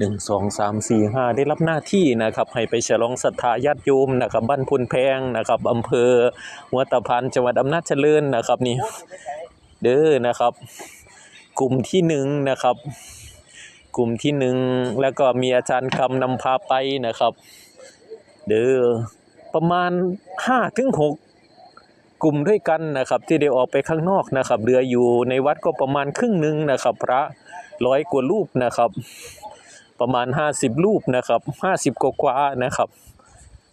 หนึ่งสองสามสี่ห้าได้รับหน้าที่นะครับ ให้ไปฉลองศรัทธาญาติโยมนะครับ บ้านพุนแพงนะครับอำเภอหัตพานจังหวัดอำนาจเจริญนะครับนี่เด้อนะครับ กลุ่มที่หนึ่งนะครับ กลุ่มที่หนึ่งแล้วก็มีอาจารย์คำนำพาไปนะครับ เด้อประมาณห้าถึงหกกลุ่มด้วยกันนะครับที่ได้ออกไปข้างนอกนะครับเหลืออยู่ในวัดก็ประมาณครึ่งหนึ่งนะครับ พระร้อยกว่ารูปนะครับ ประมาณห้าสิบรูปนะครับห้าสิบกว่านะครับ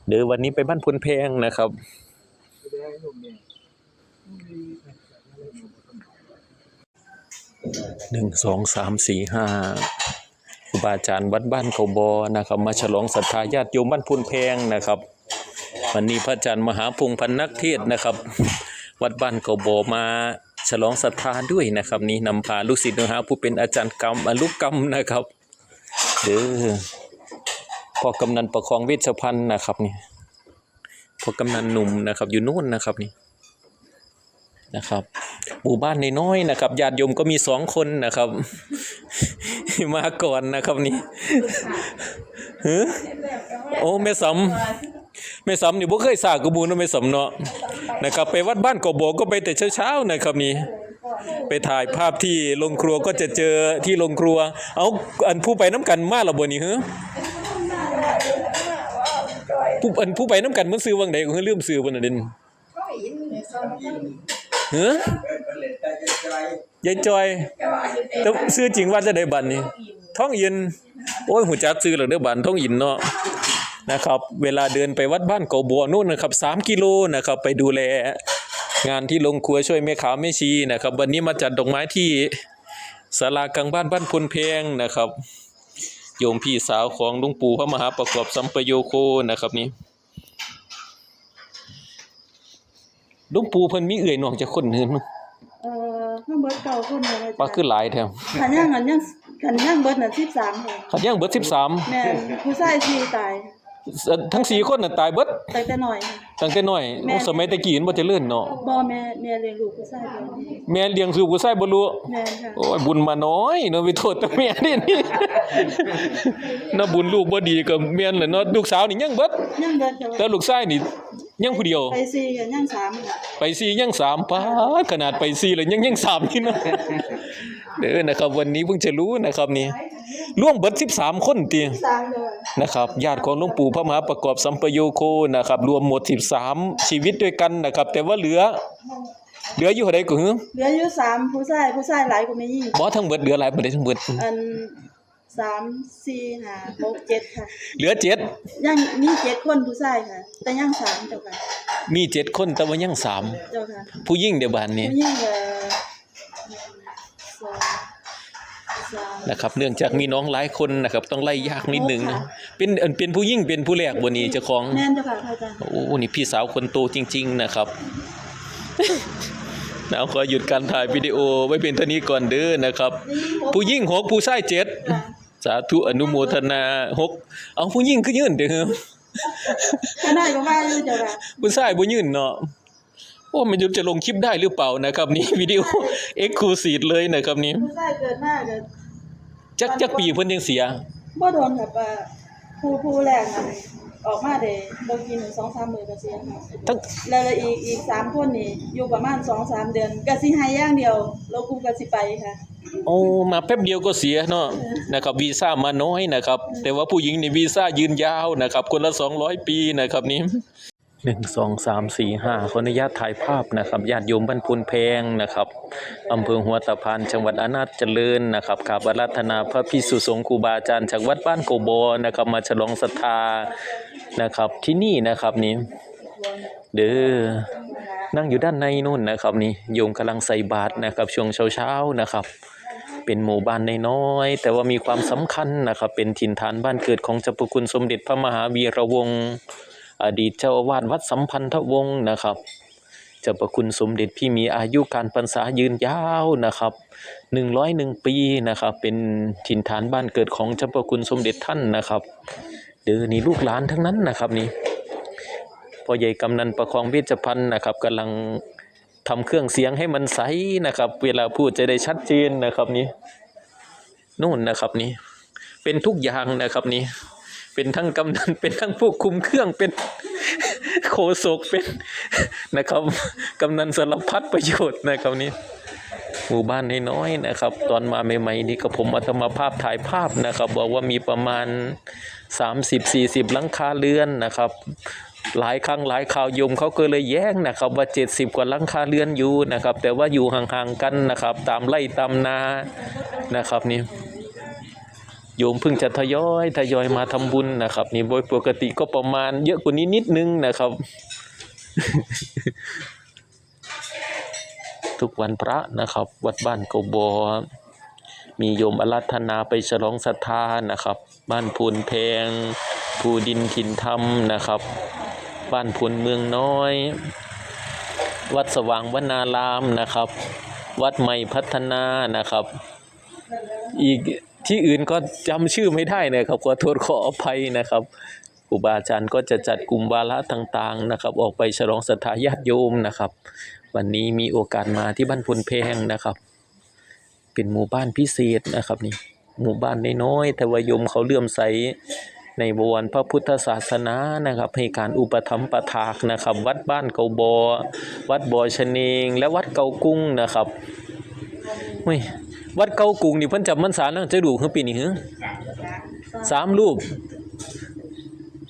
เดี๋ยววันนี้ไปบ้านพลแพงนะครับหนึ่งสองสามสี่ห้าครูบาอาจารย์วัดบ้านเขาบอนะครับ มาฉลองศรัทธาญาติโยมบ้านพุนแพงนะครับ วันนี้พระอาจารย์มหาพงษ์พันนักเทศนะครับ วัดบ้านเขาบอมาฉลองศรัทธาด้วยนะครับ นี่นำพาลูกศิษย์นะฮะผู้เป็นอาจารย์กรรมอลูกกรรมนะครับ เด้อพอกำนันประคองเวชพันธ์นะครับนี่พอกำนันหนุ่มนะครับอยู่นู่นนะครับนี่นะครับหมู่บ้านนน้อยนะครับญาติโยมก็มีสองคนนะครับ มาก่อนนะครับนี่ฮะโอ้แม่สำแม่สำนี่บ่เคยสร้างกบูนะแม่สำเนาะนะครับ ไปวัดบ้านกบโก็ไปแต่เช้าๆนะครับนี่ ไปถ่ายภาพที่โรงครัวก็จะเจอที่โรงครัว เอาอันผู้ไปน้ำกันมาและบ่นี่ฮะผู้อันผู้ไปน้ำกันมันซื้อวังใดก็คือลืมซื้อบ่น่ะเด่นฮะยายจอยแต่ซื้อจริงว่าจะได้บัตรนี่ท้องยินโอ้ยหูจักซื้อแล้วเด้อบัตรท้องยินเนาะนะครับ เวลาเดินไปวัดบ้านเกาบัวนู่นนะครับ3กิโลนะครับ ไปดูแล งานที่ลงครัวช่วยแม่ขาวแม่ชีนะครับ วันนี้มาจัดดอกไม้ที่ศาลากลางบ้านบ้านพลเพงนะครับ โยมพี่สาวของหลุงปู่พระมหาประกอบสัมปโยโคนะครับนี่หลุงปู่เพิ่นมีเอื่อยน้องจะคนหนึงเอ่อข้างเบิดเก่าขึ้นเลยปลาคือหลายแท้ขันย่างขันย่างขันย่างเบิดน่ะสิบสามค่ะขันยังเบิดแม่นผู้ชายสี่ตาย 13ทั้งสี่คนน่ะตายเบิดตายแต่น้อยค่ะตั้งแต่น้อยแม่ โอ้สมัยแตะกี้มันบ่เจริญเนาะบ่แม่แม่เลี้ยงลูกผู้ชายเดียวแม่เลี้ยงคือผู้ชายบ่รู้ แม่นค่ะโอ้ยบุญมาน้อยเนาะไปโทษแต่แม่นี่นี่น่าบุญลูกบ่ดีก็แม่นแหละเนาะลูกสาวนี่ยังเบิดย่างเบิดแต่แต่ว่าลูกชายนี่ยังผู้เดียว ไปสี่กันย่างสามค่ะ ไปสี่ยังสามป้าดขนาดไปสี่แล้วยังยังสามนี่เนาะ เด้อนะครับ วันนี้เพิ่งจะรู้นะครับนี่ ร่วมเบิด13 คนติสามเดียวนะครับญาติของหลวงปู่พระมหาประกอบสัมปโยโคนะครับรวมหมด 13 ชีวิตด้วยกันนะครับ แต่ว่าเหลือ เหลืออยู่เท่าใดก็หือเหลืออยู่สามผู้ชายผู้ชายหลายกว่าแม่ยิ่งบ่ทั้งเบิดเหลือหลายบ่ได้ทั้งเบิด อันสามสี่ห้าหกเจ็ดค่ะเหลือเจ็ดย่างมีเจ็ดคนผู้ชายค่ะ แต่ย่างสามเจ้าค่ะมีเจ็ดคนแต่ว่ายังสามเจ้าค่ะผู้ยิ่งเดียวบานนี้ ผู้ยิ่งเอ่อสองสาม นะครับ เนื่องจากมีน้องหลายคนนะครับ ต้องไล่ยากนิดนึงนะเป็นเอิ่นเป็นผู้ยิ่งเป็นผู้แรกบนนี้เจ้าของแม่นเจ้าค่ะพระอาจารย์โอ้นี่พี่สาวคนโตจริง ๆ นะครับนะขอหยุดการถ่ายวิดีโอไว้เป็นเท่านี้ก่อนเด้อนะครับ ผู้ยิ่งหกผู้ชายเจ็ดสาธุอนุโมทนาหกเอาผู้ยิ่งก็ยืนเด้อก็ได้ก็ว่าอยู่เจ้าค่ะผู้ชายบ่ยืนเนาะ โอ้มันจะลงคลิปได้หรือเปล่านะครับนี่วิดีโอเอ็กซ์คลูซีฟเลยนะครับนี่ผู้ชายเกิดมาก็จักจักปีเพิ่นยังเสียบ่โดนแบบว่าผู้ผู้แรกนั่นออกมาได้บ่กิน2 3มื้อก็เสียค่ะทั้งแล้วอีกอีกสามคนนี่อยู่ประมาณ2 3เดือนก็สิให้อย่างเดียวแล้วกูก็สิไปค่ะ โอ้มาแป๊บเดียวก็เสียเนาะนะครับวีซ่ามาน้อยนะครับ แต่ว่าผู้หญิงนี่วีซ่ายืนยาวนะครับ คนละ 200 ปีนะครับนี่ หนึ่งสองสามสี่ห้าขออนุญาตถ่ายภาพนะครับญาติโยมบ้านพุนแพงนะครับอำเภอหัวตะพานจังหวัดอนาจเจริญนะครับกราบอาราธนาพระพิสุสงฆ์ครูบาอาจารย์จากวัดบ้านโกโบนะครับ มาฉลองศรัทธานะครับที่นี่นะครับนี่เด้อนั่งอยู่ด้านในนู่นนะครับนี่โยมกำลังใส่บาตรนะครับช่วงเช้าๆนะครับ เป็นหมู่บ้านน้อยๆแต่ว่ามีความสำคัญนะครับ เป็นถิ่นฐานบ้านเกิดของเจ้าพระคุณสมเด็จพระมหาวีระวงศ์ อดีตเจ้าอาวาสวัดสัมพันธวงศ์นะครับเจ้าพระคุณสมเด็จพี่มีอายุการพรรษายืนยาวนะครับหนึ่งร้อยหนึ่งปีนะครับ เป็นถิ่นฐานบ้านเกิดของเจ้าพระคุณสมเด็จท่านนะครับเด้อนี่ลูกหลานทั้งนั้นนะครับนี่พ่อใหญ่กำนันประคองเวชพันธ์นะครับกำลังทำเครื่องเสียงให้มันใสนะครับ เวลาพูดจะได้ชัดเจนนะครับนี่นู่นนะครับนี่เป็นทุกอย่างนะครับนี่ เป็นทั้งกำนันเป็นทั้งผู้คุมเครื่องเป็นโคศกเป็นนะครับกำนันสารพัดประโยชน์นะครับนี่หมู่บ้านน้อยๆนะครับ ตอนมาใหม่ๆนี่ก็ผมเอาตมาภาพถ่ายภาพนะครับ บอกว่ามีประมาณ 30-40 หลังคาเรือนนะครับ หลายครั้งหลายข่าวยมเขาก็เลยแย้งนะครับ ว่า 70 กว่าหลังคาเรือนอยู่นะครับ แต่ว่าอยู่ห่างๆกันนะครับ ตามไร่ตามนานะครับนี่ โยมเพิ่งจะทยอยทยอยมาทำบุญนะครับ นี่โดยปกติก็ประมาณเยอะกว่านี้นิดนึงนะครับ ทุกวันพระนะครับ วัดบ้านเกบอมีโยมอารัธนาไปฉลองศรัทธานะครับ บ้านพูนแพงภูดินถิ่นธรรมนะครับ บ้านพูนเมืองน้อย วัดสว่างวนารามนะครับ วัดใหม่พัฒนานะครับ อีก ที่อื่นก็จำชื่อไม่ได้นะครับขอโทษขออภัยนะครับครูบาอาจารย์ก็จะจัดกลุ่มวาระต่างๆนะครับ ออกไปฉลองศรัทธาญาติโยมนะครับ วันนี้มีโอกาสมาที่บ้านพลเพงนะครับ เป็นหมู่บ้านพิเศษนะครับนี่หมู่บ้านน้อยๆแต่ว่ายมเขาเลื่อมใสในบวรพระพุทธศาสนานะครับ ให้การอุปถัมภ์ประทากนะครับ วัดบ้านเกาบอ วัดบ่อชะเนง และวัดเกากุ้งนะครับเฮ้ย วัดเกากรุงนี่เพิ่นจำพรรษาแล้วจะดูคือปีนี้หือสามรูป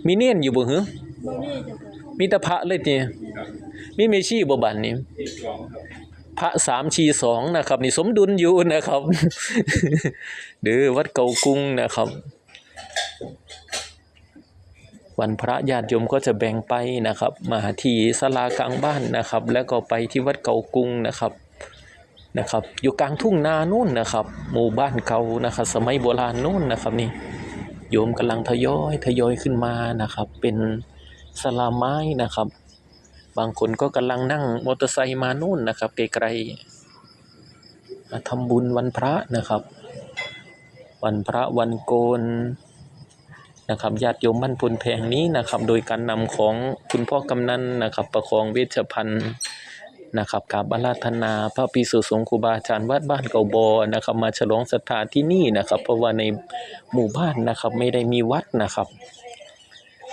มีเนียนอยู่บ่หือมีจ้ะค่ะมีแต่พระเลยติมีเมชีบ่บัดนี้พระสามชีสองนะครับนี่สมดุลอยู่นะครับ เด้อวัดเกากรุงนะครับ วันพระญาติโยมก็จะแบ่งไปนะครับ มาที่ศาลากลางบ้านนะครับ แล้วก็ไปที่วัดเก่ากรุงนะครับ นะครับ อยู่กลางทุ่งนานู่นนะครับ หมู่บ้านเก่านะครับ สมัยโบราณนู่นนะครับนี่โยมกำลังทยอยทยอยขึ้นมานะครับ เป็นสลาไม้นะครับ บางคนก็กำลังนั่งมอเตอร์ไซค์มานู่นนะครับไกลๆมาทำบุญวันพระนะครับ วันพระวันโกนนะครับญาติโยมบ้านพุนแพงนี้นะครับ โดยการนำของคุณพ่อกำนันนะครับ ประคองเวชพันธ์ นะครับกราบอาราธนาพระภิกษุสงฆ์ครูบาอาจารย์วัดบ้านเก่าบอนะครับ มาฉลองศรัทธาที่นี่นะครับ เพราะว่าในหมู่บ้านนะครับไม่ได้มีวัดนะครับ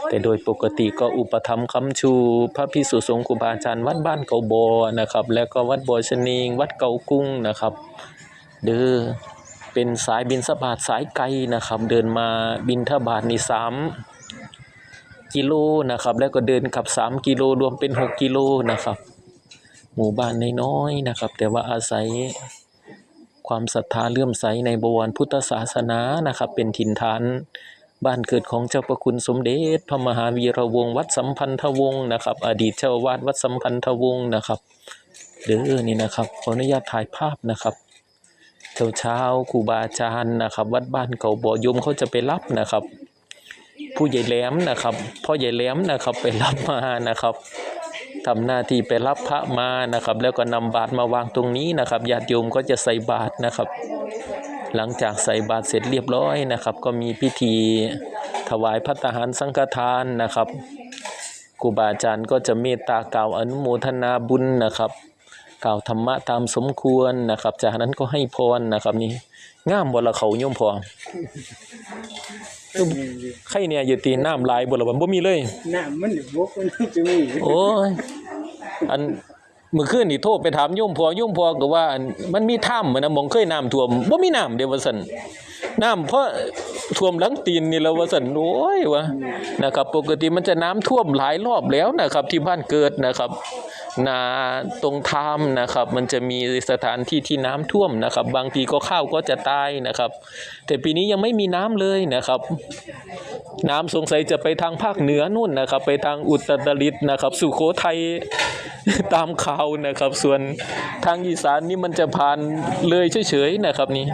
แต่โดยปกติก็อุปถัมคำชู พระภิกษุสงฆ์ครูบาอาจารย์วัดบ้านเก่าบอนะครับ แล้วก็วัดบ่อชะเนงวัดเก่ากุ้งนะครับ เด้อเป็นสายบินสบาทสายไกลนะครับ เดินมาบินทบาทนี่สามกิโลนะครับ แล้วก็เดินกลับสามกิโลรวมเป็นหกกิโลนะครับ หมู่บ้านน้อยๆนะครับ แต่ว่าอาศัยความศรัทธาเลื่อมใสในบวรพุทธศาสนานะครับ เป็นถิ่นฐานบ้านเกิดของเจ้าประคุณสมเด็จพระมหาวีระวงศ์วัดสัมพันธวงศ์นะครับ อดีตเจ้าวาดวัดสัมพันธวงศ์นะครับเด้อนี่นะครับขออนุญาตถ่ายภาพนะครับเช้าเช้าครูบาอาจารย์นะครับ วัดบ้านเก่าบ่อยมเขาจะไปรับนะครับ ผู้ใหญ่แหลมนะครับพ่อใหญ่แหลมนะครับไปรับมานะครับ ทำหน้าที่ไปรับพระมานะครับ แล้วก็นำบาตรมาวางตรงนี้นะครับญาติโยมก็จะใส่บาตรนะครับ หลังจากใส่บาตรเสร็จเรียบร้อยนะครับ ก็มีพิธีถวายพัตหารสังฆทานนะครับครูบาอาจารย์ก็จะเมตตากล่าวอนุโมทนาบุญนะครับ กล่าวธรรมะตามสมควรนะครับ จากนั้นก็ให้พรนะครับนี่งามบ่ละเขาโยมพอ ใครเนี่ยอยู่ตีน้ำลายบ่ละบ่บ่มีเลยน้ำมันบกมันจะมีโอ้ยอันเมื่อคืนนี่โทรไปถามโยมพ่อโยมพ่อก็ว่าอันมันมีถ้ำเหมือนนะหมองเคยน้ำท่วมบ่มีน้ำเด้อว่าซั่นน้ำเพราะท่วมหลังตีนนี่แล้วว่าซั่นโอ้ยวะนะครับ ปกติมันจะน้ำท่วมหลายรอบแล้วนะครับ ที่บ้านเกิดนะครับ นาตรงถ้ำนะครับ มันจะมีสถานที่ที่น้ำท่วมนะครับ บางทีก็ข้าวก็จะตายนะครับ แต่ปีนี้ยังไม่มีน้ำเลยนะครับ น้ำสงสัยจะไปทางภาคเหนือนู่นนะครับ ไปทางอุตรดิตถ์นะครับ สุโขทัยตามข่าวนะครับ ส่วนทางอีสานนี่มันจะผ่านเลยเฉยๆนะครับนี่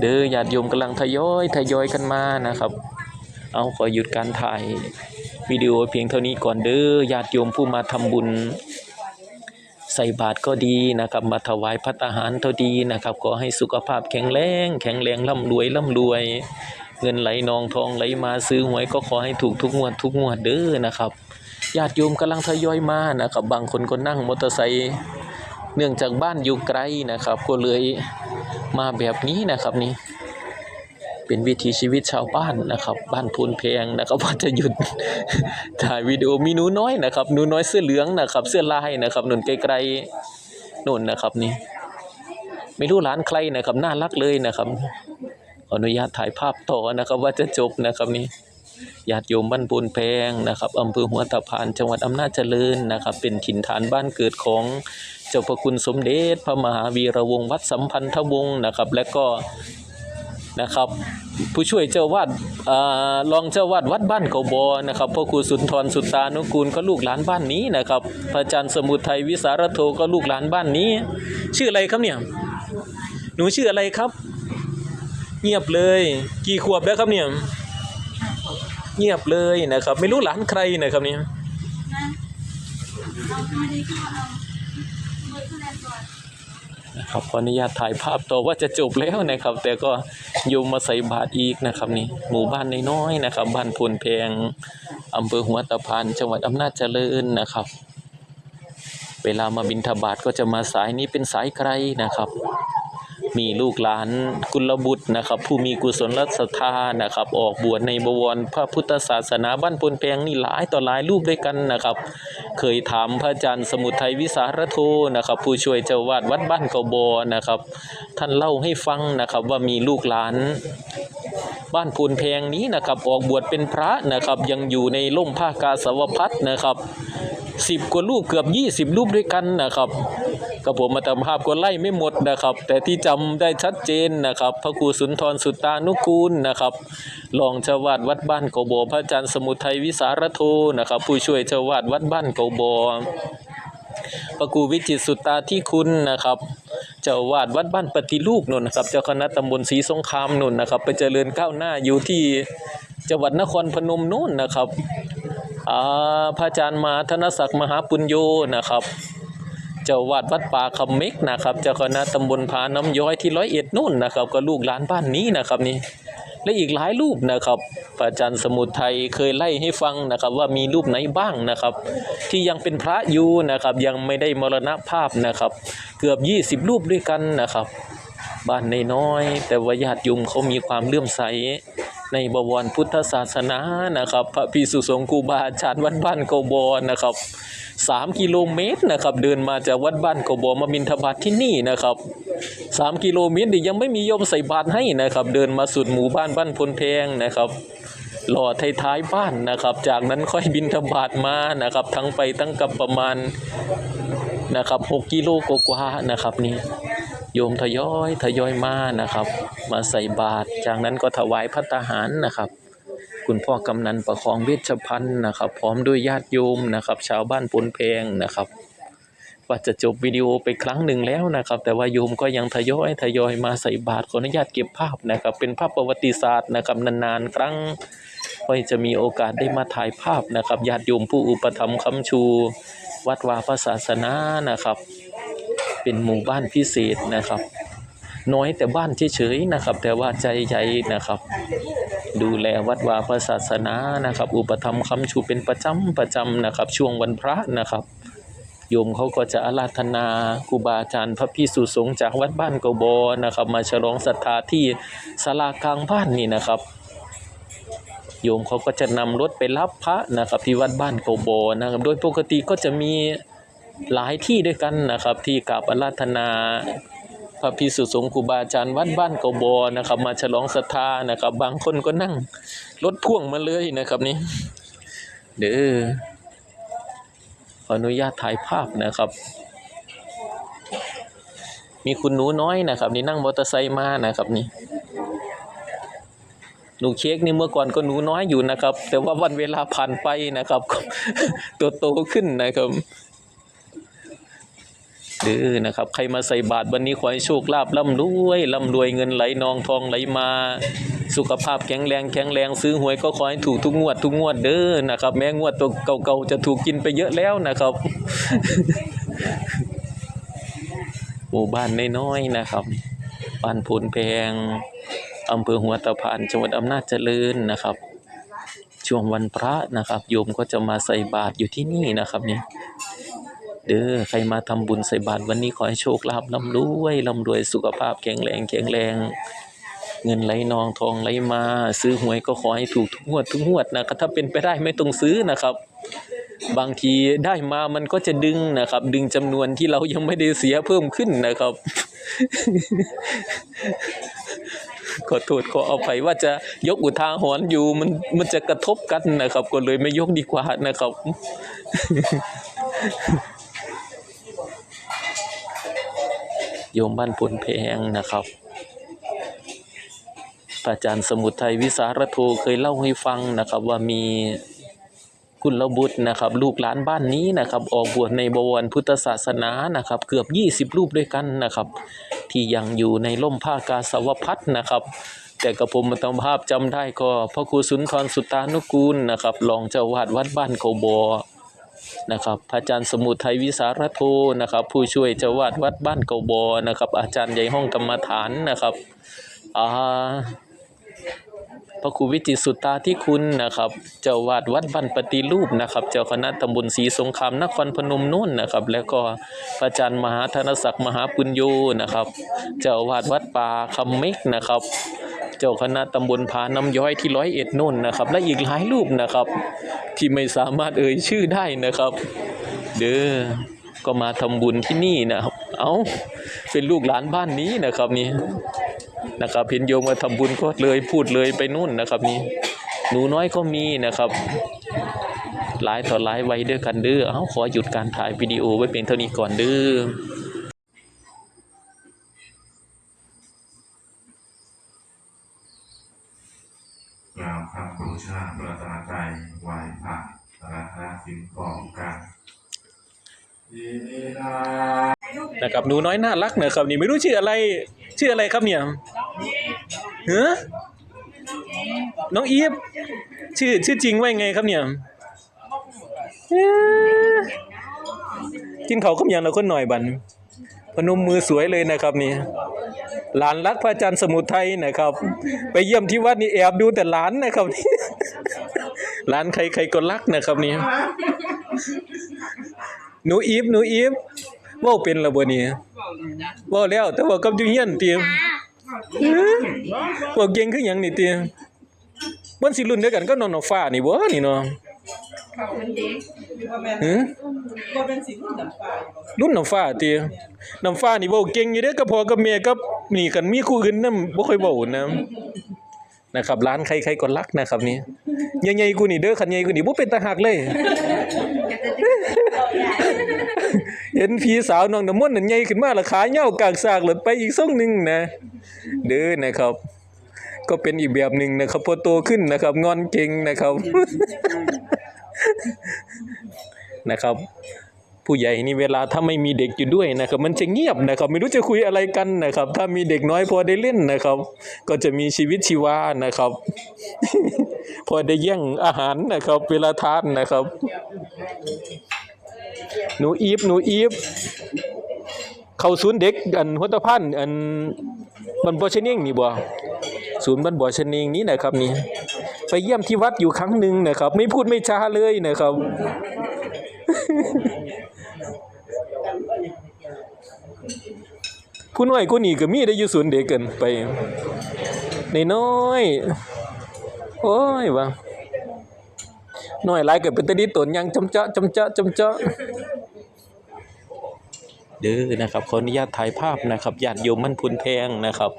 เด้อญาติโยมกำลังทยอยทยอยกันมานะครับ เอาขอหยุดการถ่าย วิดีโอเพียงเท่านี้ก่อนเด้อญาติโยมผู้มาทำบุญใส่บาตรก็ดีนะครับ มาถวายพัตตาหารเท่าดีนะครับขอให้สุขภาพแข็งแรงแข็งแรงร่ำรวยร่ำรวย เงินไหลนองทองไหลมาซื้อหวยก็ขอให้ถูกทุกงวดทุกงวดเด้อนะครับญาติโยมกำลังทยอยมานะครับ บางคนก็นั่งมอเตอร์ไซค์เนื่องจากบ้านอยู่ไกลนะครับ ก็เลยมาแบบนี้นะครับนี่ เป็นวิถีชีวิตชาวบ้านนะครับ บ้านพูนแพงนะครับว่าจะหยุดถ่ายวิดีโอมีหนูน้อยนะครับหนูน้อยเสื้อเหลืองนะครับ เสื้อลายนะครับนุ่นไกลๆนุ่นนะครับนี่ ไม่รู้ร้านใครนะครับ น่ารักเลยนะครับขออนุญาตถ่ายภาพต่อนะครับ ว่าจะจบนะครับนี่ญาติโยมบ้านปูนแพงนะครับอำเภอหัวตะพานจังหวัดอำนาจเจริญนะครับ เป็นถิ่นฐานบ้านเกิดของเจ้าพระคุณสมเด็จพระมหาวีระวงศ์วัดสัมพันธวงศ์นะครับ และก็ นะครับ ผู้ช่วยเจ้าวาดอ่ารองเจ้าวาดวัดบ้านเขาบอนะครับพ่อครูสุนทรสุตตานุกูลก็ลูกหลานบ้านนี้นะครับพระอาจารย์สมุทัยวิสารโทก็ลูกหลานบ้านนี้ ชื่ออะไรครับเนี่ยหนูชื่ออะไรครับ เงียบเลย กี่ขวบแล้วครับเนี่ยเงียบเลยนะครับ ไม่รู้หลานใครนะครับเนี่ย นะครับขออนุญาตถ่ายภาพต่อว่าจะจบแล้วนะครับ แต่ก็โยมมาใส่บาตรอีกนะครับนี่หมู่บ้านน้อยๆนะครับบ้านพนแพงอำเภอหัวตะพานจังหวัดอำนาจเจริญนะครับ เวลามาบินทบาทก็จะมาสายนี้เป็นสายไกลนะครับ มีลูกหลานกุลบุตรนะครับ ผู้มีกุศลศรัทธานะครับ ออกบวชในบวรพระพุทธศาสนาบ้านปนแปลงนี่หลายต่อหลายรูปด้วยกันนะครับ เคยถามพระอาจารย์สมุทัยวิสารโทนะครับ ผู้ช่วยเจ้าวาดวัดบ้านเกาบอนะครับ ท่านเล่าให้ฟังนะครับว่ามีลูกหลานบ้านพูนแพงนี้นะครับออกบวชเป็นพระนะครับยังอยู่ในร่มผ้ากาสาวพัดนะครับ สิบกว่ารูปเกือบยี่สิบรูปด้วยกันนะครับกับผมมาตามภาพก็ไล่ไม่หมดนะครับ แต่ที่จำได้ชัดเจนนะครับ พระครูสุนทรสุตานุกูลนะครับรองเจ้าวาดวัดบ้านเกาบอพระอาจารย์สมุทัยวิสารโทนะครับ ผู้ช่วยเจ้าวาดวัดบ้านเกาบอพระครูวิจิตสุตาที่คุณนะครับเจ้าวาดวัดบ้านปฏิลูกนนนะครับ เจ้าคณะตำบลศรีสงครามนนนะครับ ไปเจริญก้าวหน้าอยู่ที่จังหวัดนครพนมนู่นนะครับ พระอาจารย์มาธนศักดิ์มหาปุญโยนะครับเจ้าวาดวัดป่าคำม็กนะครับเจ้าคณะตำบลผาน้ำย้อยที่ร้อยเอ็ดนู่นนะครับ ก็ลูกหลานบ้านนี้นะครับนี่และอีกหลายรูปนะครับพระอาจารย์สมุทัยเคยไล่ให้ฟังนะครับว่ามีรูปไหนบ้างนะครับ ที่ยังเป็นพระอยู่นะครับยังไม่ได้มรณภาพนะครับ เกือบ 20 รูปด้วยกันนะครับ บ้านในน้อย แต่ว่าญาติโยมเขามีความเลื่อมใส ในบวรพุทธศาสนานะครับ พระภิกษุสงฆ์ครูบาอาจารย์วัดบ้านเกบอนะครับสามกิโลเมตรนะครับ เดินมาจากวัดบ้านเกบอมามินทบาทที่นี่นะครับสามกิโลเมตรยังไม่มีโยมใส่บาตรให้นะครับ เดินมาสุดหมู่บ้านบ้านพลแพงนะครับหล่อท้ายๆบ้านนะครับ จากนั้นค่อยบินทบาทมานะครับ ทั้งไปทั้งกับประมาณนะครับหกกิโลกว่าๆนะครับนี่ โยมทยอยทยอยมานะครับ มาใส่บาตรจากนั้นก็ถวายพัตตาหารนะครับ คุณพ่อกำนันประคองเวชพันธ์นะครับ พร้อมด้วยญาติโยมนะครับ ชาวบ้านปนแพงนะครับ ว่าจะจบวิดีโอไปครั้งหนึ่งแล้วนะครับ แต่ว่าโยมก็ยังทยอยทยอยมาใส่บาตรขออนุญาตเก็บภาพนะครับ เป็นภาพประวัติศาสตร์นะครับนานๆครั้งก็จะมีโอกาสได้มาถ่ายภาพนะครับญาติโยมผู้อุปถัมภ์คำชู วัดวาพระศาสนานะครับ เป็นหมู่บ้านพิเศษนะครับ น้อยแต่บ้านเฉยๆนะครับ แต่ว่าใจใหญ่นะครับ ดูแลวัดวาพระศาสนานะครับ อุปถัมคำชูเป็นประจำประจำนะครับ ช่วงวันพระนะครับโยมเขาก็จะอาราธนาครูบาอาจารย์พระพิสุสงจากวัดบ้านกบอนะครับ มาฉลองศรัทธาที่ศาลากลางบ้านนี่นะครับ โยมเขาก็จะนำรถไปรับพระนะครับที่วัดบ้านกบอนะครับ โดยปกติก็จะมี หลายที่ด้วยกันนะครับ ที่กราบอาราธนาพระพิสุสงฆ์ครูบาอาจารย์วัดบ้านเกาบอนะครับ มาฉลองศรัทธานะครับ บางคนก็นั่งรถพ่วงมาเลยนะครับนี่เด้อขออนุญาตถ่ายภาพนะครับ มีคุณหนูน้อยนะครับ นี่นั่งมอเตอร์ไซค์มานะครับนี่หนูเค้กนี่เมื่อก่อนก็หนูน้อยอยู่นะครับ แต่ว่าวันเวลาผ่านไปนะครับ ตัวโตขึ้นนะครับ เดื้อนะครับ ใครมาใส่บาตรวันนี้ขอให้โชคลาภร่ำรวยร่ำรวยเงินไหลนองทองไหลมา สุขภาพแข็งแรงแข็งแรงซื้อหวยก็ขอให้ถูกทุกงวดทุกงวดเด้อนะครับ แม้งวดตัวเก่าๆจะถูกกินไปเยอะแล้วนะครับหมู่บ้านน้อยๆนะครับบ้านพูนแพงอำเภอหัวตะพานจังหวัดอำนาจเจริญนะครับ ช่วงวันพระนะครับ โยมก็จะมาใส่บาตรอยู่ที่นี่นะครับนี่ เด้อใครมาทำบุญใส่บาตรวันนี้ขอให้โชคลาภร่ำรวยร่ำรวยสุขภาพแข็งแรงแข็งแรง เงินไหลนองทองไหลมา ซื้อหวยก็ขอให้ถูกทุกงวดทุกงวดนะครับถ้าเป็นไปได้ไม่ต้องซื้อนะครับ บางทีได้มามันก็จะดึงนะครับ ดึงจำนวนที่เรายังไม่ได้เสียเพิ่มขึ้นนะครับขอโทษขออภัยว่าจะยกอุทาหรณ์อยู่มันมันจะกระทบกันนะครับ ก็เลยไม่ยกดีกว่านะครับ โยมบ้านพลแพงนะครับพระอาจารย์สมุทัยวิสารโทเคยเล่าให้ฟังนะครับว่ามีกุลบุตรนะครับ ลูกหลานบ้านนี้นะครับ ออกบวชในบวรพุทธศาสนานะครับ เกือบ 20 รูปด้วยกันนะครับ ที่ยังอยู่ในล่มผ้ากาสาวพัดนะครับแต่กระผมตามภาพจำได้ก็พระครูสุนทรสุตานุกูลนะครับรองเจ้าวาดวัดบ้านเขาบอ นะครับพระอาจารย์สมุทัยวิสารโทนะครับ ผู้ช่วยเจ้าวาดวัดบ้านเขาบอนะครับ อาจารย์ใหญ่ห้องกรรมฐานนะครับอ่าพระครูวิจิตสุตตาที่คุณนะครับ เจ้าวาดวัดบ้านปฏิรูปนะครับ เจ้าคณะตำบลศรีสงครามนครพนมโน่นนะครับ แล้วก็พระอาจารย์มหาธนศักดิ์มหาปุญโยนะครับ เจ้าวาดวัดป่าคำเมกนะครับ เจ้าคณะตำบลผาน้ำย้อยที่ร้อยเอ็ดน่นนะครับ และอีกหลายรูปนะครับ ที่ไม่สามารถเอ่ยชื่อได้นะครับ เด้อก็มาทำบุญที่นี่นะครับ เอาเป็นลูกหลานบ้านนี้นะครับนี่นะครับเห็นโยมมาทำบุญก็เลยพูดเลยไปนู่นนะครับนี่หนูน้อยก็มีนะครับ หลายต่อหลายวัยด้วยกันเด้อเอาขอหยุดการถ่ายวิดีโอไว้เพียงเท่านี้ก่อนเด้อ ชาประตาใจไหวพระราคาสิ่งของกันนะครับหนูน้อยน่ารักนะครับนี่ไม่รู้ชื่ออะไรชื่ออะไรครับเนี่ยเฮ้น้องอีฟชื่อชื่อจริงว่ายไงครับเนี่ยกินเขาก็ยังเราคนหน่อยบันพนมมือสวยเลยนะครับนี่หลานรักพระอาจารย์สมุทัยนะครับ ไปเยี่ยมที่วัดนี่แอบดูแต่หลานนะครับนี่ หลานใครใครก็รักนะครับนี่หนูอีฟหนูอีฟเว่าเป็นและบ่นี่เว่าแล้ว แต่ว่ากับอยู่เฮียนเตรียมว่าเก่งคือหยังนี่เตรียมมันสิรุ่นเดียวกันก็น้องน้องฟ้านี่บ่นี่เนาะบ่แม่นหึบ่เป็นสิรุ่นดำปลายบ่รุ่นน้ำฟ้าติน้ำฟ้านี่เว้าเก่งอยู่เด้อกับพ่อกับแม่กับนี่กันมีคู่อื่นนำบ่ค่อยเว้านะ นะครับร้านใครๆก็รักนะครับนี่ใหญ่ๆกูนี่เด้อคันใหญ่กูนี่บ่เป็นตาหักเลย เห็นพี่สาวน้องน้ำมนต์นั่นใหญ่ขึ้นมาและขาเหย้ากากซากหลดไปอีกทรงหนึงนะ เด้อนะครับ ก็เป็นอีกแบบหนึ่งนะครับพอโตขึ้นนะครับ งอนเก่งนะครับนะครับ ผู้ใหญ่นี่เวลาถ้าไม่มีเด็กอยู่ด้วยนะครับ มันจะเงียบนะครับ ไม่รู้จะคุยอะไรกันนะครับ ถ้ามีเด็กน้อยพอได้เล่นนะครับ ก็จะมีชีวิตชีวานะครับ พอได้แย่งอาหารนะครับ เวลาทานนะครับ หนูอีฟหนูอีฟเข้าศูนย์เด็กอันหัวตะพันอันบันบอชเนียงนี่บ่ศูนย์บันบอชเนียงนี้นะครับนี่ไปเยี่ยมที่วัดอยู่ครั้งหนึ่งนะครับ ไม่พูดไม่จาเลยนะครับ ผู้น้อยกูนี่ก็มีได้อยู่ศูนย์เด็กเกินไปในน้อยโอ้ยว่าน้อยหลายก็เป็นตาดีตนยังจำเจาะจำเจาะจำเจาะเด้อนะครับขออนุญาตถ่ายภาพนะครับญาติโยมมั่นพุนแพงนะครับ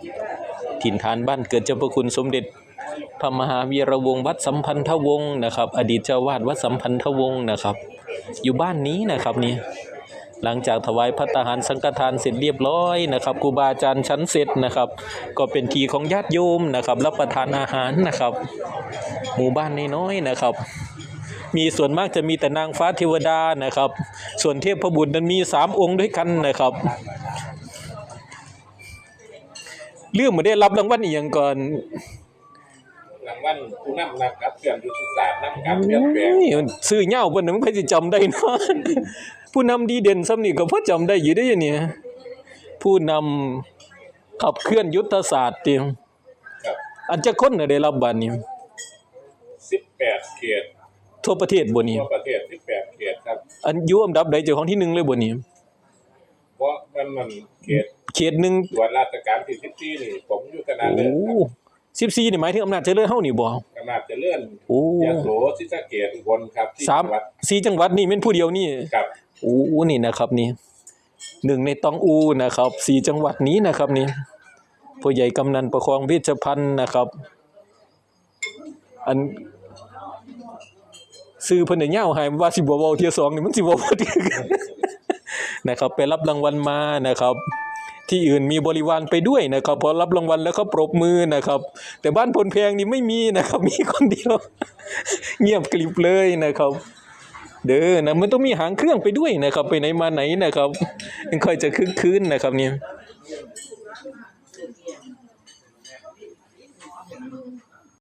ถิ่นฐานบ้านเกิดเจ้าพระคุณสมเด็จพระมหาวีระวงศ์วัดสัมพันธวงศ์นะครับ อดีตเจ้าวาดวัดสัมพันธวงศ์นะครับ อยู่บ้านนี้นะครับนี่ หลังจากถวายพัตตาหารสังฆทานเสร็จเรียบร้อยนะครับครูบาอาจารย์ชั้นเสร็จนะครับ ก็เป็นทีของญาติโยมนะครับ รับประทานอาหารนะครับ หมู่บ้านน้อยๆนะครับ มีส่วนมากจะมีแต่นางฟ้าเทวดานะครับ ส่วนเทพบุตรนั้นมีสามองค์ด้วยกันนะครับเรื่องมาได้รับรางวัลอีกอย่างก่อนรางวัลผู้นำนะครับเปลี่ยนยุทธศาสตร์นำการเปลี่ยนแปลงโอ้ยซื้อเหย้าเพิ่นน่ะมันใครสิจำได้เนาะ ผู้นำดีเด่นซ้ำนี่ก็พอจำได้อยู่ได้อเนี่ยผู้นำขับเคลื่อนยุทธศาสตร์ติครับอันจะคนน่ะได้รับบัตรนี่18เขตทั่วประเทศบ่นี่ทั่วประเทศ18เขตครับ อันอยู่อันดับใดเจ้าของที่หนึ่งเลยบ่นี่เพราะมันมันเขตเขตหนึ่งส่วนราชการที่สิบสี่นี่ผมอยู่คณะโอ้เลิศครับสิบสี่นี่หมายถึงอำนาจเจริญเฮานี่บ่คณะเจริญโอ้ยะโสศรีสะเกษอุบลครับที่สามจังหวัดสี่จังหวัดนี่เป็นผู้เดียวนี่ครับโอ้นี่นะครับนี่หนึ่งในตองอูนะครับสี่จังหวัดนี้นะครับนี่ผู้ใหญ่กำนันประคองเวชพันธ์นะครับ อันซื้อเพิ่นได้ยาวให้ว่าสิบ่เว้าเที่ยสองนี่มันสิบ่พอดีกันนะครับ ไปรับรางวัลมานะครับ ที่อื่นมีบริวารไปด้วยนะครับ พอรับรางวัลแล้วเขาปรบมือนะครับ แต่บ้านพลแพงนี่ไม่มีนะครับ มีคนเดียว เงียบกริบเลยนะครับ เด้อนะมันต้องมีหางเครื่องไปด้วยนะครับ ไปไหนมาไหนนะครับมันค่อยจะคึกคืนนะครับเนี่ย